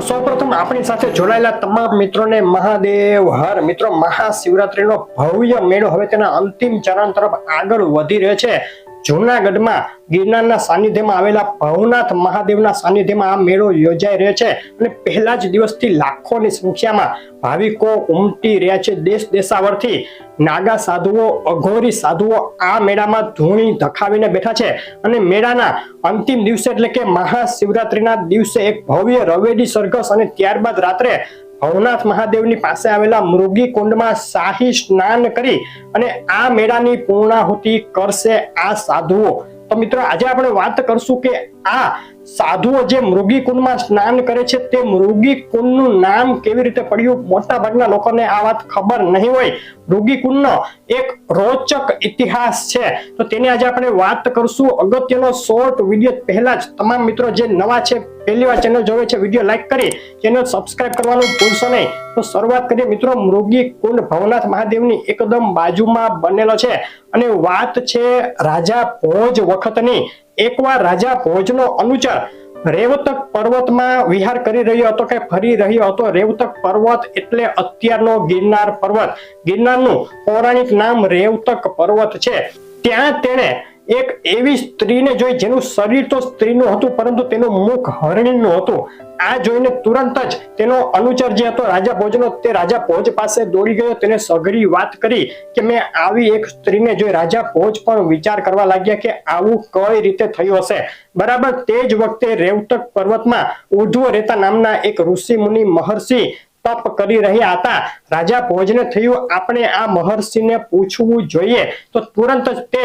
સૌપ્રથમ આપણી સાથે જોડાયેલા તમામ મિત્રોને મહાદેવ, હર મિત્રો, મહાશિવરાત્રીનો ભવ્ય મેળો. હવે તેના અંતિમ ચરણ તરફ આગળ વધી રહ્યો છે. જૂનાગઢમાં ગિરનારના સાનિધ્યમાં આવેલા ભવનાથ મહાદેવના સાનિધ્યમાં આ મેળો યોજાઈ રહ્યો છે અને પહેલા જ દિવસથી લાખોની સંખ્યામાં ભાવિકો ઉમટી રહ્યા છે દેશ દેશાવરથી. નાગા સાધુઓ, અઘોરી સાધુઓ આ મેળામાં ધૂણી ધખાવીને બેઠા છે અને મેળાના અંતિમ દિવસે એટલે કે મહાશિવરાત્રિના દિવસે એક ભવ્ય રવેડી સરઘસ અને ત્યારબાદ રાત્રે ભવનાથ મહાદેવની પાસે આવેલા મૃગી કુંડમાં શાહી સ્નાન કરી અને આ મેળાની પૂર્ણાહુતિ કરશે આ સાધુઓ. તો મિત્રો, આજે આપણે વાત કરશું કે આ સાધુઓ જે મૃગી કુંડમાં સ્નાન કરે છે, તે મૃગી કુંડનું નામ કેવી રીતે પડ્યું? મોટા ભાગના લોકોને આ વાત ખબર નહીં હોય. મૃગી કુંડનો એક રોચક ઇતિહાસ છે. તો તેની આજે આપણે વાત કરશું. અગત્યનો શોર્ટ વીડિયો પહેલા જ. તમામ મિત્રો જે નવા છે, પહેલી વાર ચેનલ જોવે છે વીડિયો લાઈક કરી ચેનલ સબસ્ક્રાઇબ કરવાનું ભૂલશો નહીં. તો શરૂઆત કરીએ. મિત્રો, મૃગી કુંડ ભવનાથ મહાદેવની એકદમ બાજુમાં બનેલો છે. અને વાત છે રાજા ભોજ વખતની. એકવાર રાજા ભોજનો અનુચર રેવતક પર્વતમાં વિહાર કરી રહ્યો હતો કે ફરી રહ્યો હતો? રેવતક પર્વત એટલે અત્યારનો ગિરનાર પર્વત. ગિરનારનું પૌરાણિક નામ રેવતક પર્વત છે. ત્યાં તેણે એક એવી સ્ત્રીને જોઈ જેનું શરીર તો સ્ત્રીનું હતું, પરંતુ તેનું મુખ હરણીનું હતું. આ જોઈને તુરંત જ તેનો અનુચર જે હતો, રાજા ભોજનો, તે રાજા ભોજ પાસે દોડી ગયો. તેને સઘરી વાત કરી કે, મેં આવી એક સ્ત્રીને જોઈ રાજા ભોજ પણ વિચાર કરવા લાગ્યા કે, આવું કઈ રીતે થયું હશે? બરાબર તે જ વખતે રેવતક પર્વતમાં ઉર્ધ્વ રેતા નામના એક ઋષિ મુનિ મહર્ષિ તપ કરી રહ્યા હતા. રાજા ભોજને થયું, આપણે આ મહર્ષિને પૂછવું જોઈએ. તો તુરંત જ તે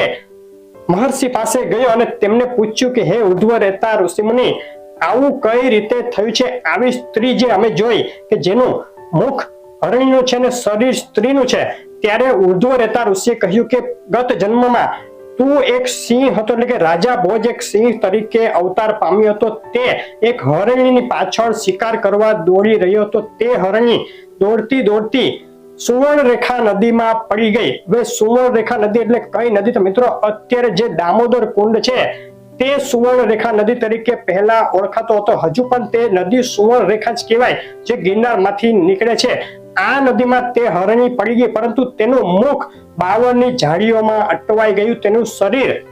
મહર્ષિ પાસે ગયો અને તેમને પૂછ્યું કે, હે ઉર્ધ્વ રહેતા ઋષિમુનિ, આવું કઈ રીતે થયું છે? આવી સ્ત્રી જે અમે જોઈ, કે જેનું મુખ હરણીનું છે અને શરીર સ્ત્રીનું છે, ત્યારે ઉર્ધ્વ રહેતા ઋષિએ કહ્યું કે, ગત જન્મમાં તું એક સિંહ હતો, એટલે કે રાજા ભોજ એક સિંહ તરીકે અવતાર પામ્યો હતો. તે એક હરણીની પાછળ શિકાર કરવા દોડી રહ્યો હતો. તે હરણી દોડતી દોડતી સુવર્ણ રેખા નદીમાં પડી ગઈ. હવે સુવર્ણ રેખા નદી એટલે કઈ નદી તો મિત્રો? અત્યારે જે દામોદર કુંડ છે, તે સુવર્ણ રેખા નદી તરીકે પહેલા ઓળખાતો હતો. હજુ પણ તે નદી સુવર્ણ રેખા જ કહેવાય, જે ગિરનારમાંથી નીકળે છે. આ નદીમાં તે હરણી પડી ગઈ, પરંતુ તેનું મુખ બાવળની ઝાડીઓમાં અટવાઈ ગયું. તેનું શરીર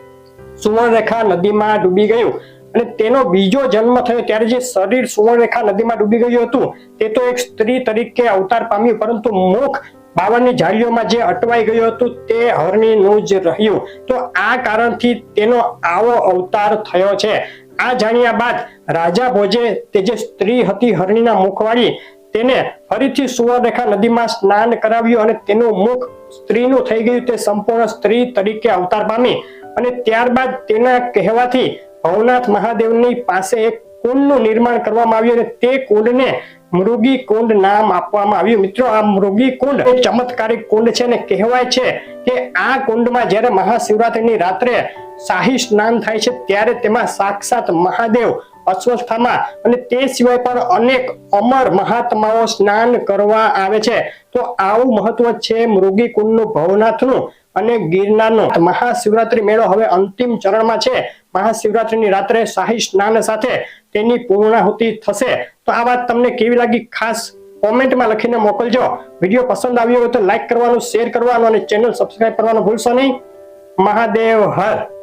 સુવર્ણરેખા નદીમાં ડૂબી ગયું. અને તેનો બીજો જન્મ થયો ત્યારે જે શરીર સુવર્ણરેખા નદીમાં ડૂબી ગયું હતું, તે તો એક સ્ત્રી તરીકે અવતાર પામ્યું, પરંતુ મુખ બાવનની જાળીઓમાં જે અટવાઈ ગયું હતું, તે હરણીનું જ રહ્યું. તો આ કારણથી તેનો આવો અવતાર થયો છે. આ જાણ્યા બાદ રાજા ભોજે તે જે સ્ત્રી હતી હરણીના મુખવાળી, તેને ફરીથી સુવર્ણરેખા નદીમાં સ્નાન કરાવ્યું અને તેનું મુખ સ્ત્રીનું થઈ ગયું, તે સંપૂર્ણ સ્ત્રી તરીકે અવતાર પામી. અને ત્યારબાદ તેના કહેવાથી ભવનાથ મહાદેવની પાસે એક કુંડનું નિર્માણ કરવામાં આવ્યું અને તે કુંડને મૃગી કુંડ નામ આપવામાં આવ્યું. મિત્રો, આ મૃગી કુંડ એ ચમત્કારિક કુંડ છે ને કહેવાય છે કે આ કુંડમાં જ્યારે મહાશિવરાત્રિની રાત્રે શાહી સ્નાન થાય છે, ત્યારે તેમાં સાક્ષાત મહાદેવ અસ્વસ્થામાં અને તે સિવાય પણ અનેક અમર મહાત્માઓ સ્નાન કરવા આવે છે. તો આવું મહત્વ છે મૃગી કુંડનું, ભવનાથનું અને ગિરનારનો. મહાશિવરાત્રી મેળો હવે અંતિમ ચરણમાં છે. મહાશિવરાત્રીની રાત્રે શાહી સ્નાન સાથે તેની પૂર્ણાહુતિ થશે. તો આ વાત તમને કેવી લાગી? ખાસ કોમેન્ટમાં લખીને મોકલજો. વીડિયો પસંદ આવ્યો હોય તો લાઈક કરવાનું, શેર કરવાનું અને ચેનલ સબસ્ક્રાઈબ કરવાનું ભૂલશો નહીં. મહાદેવ હર.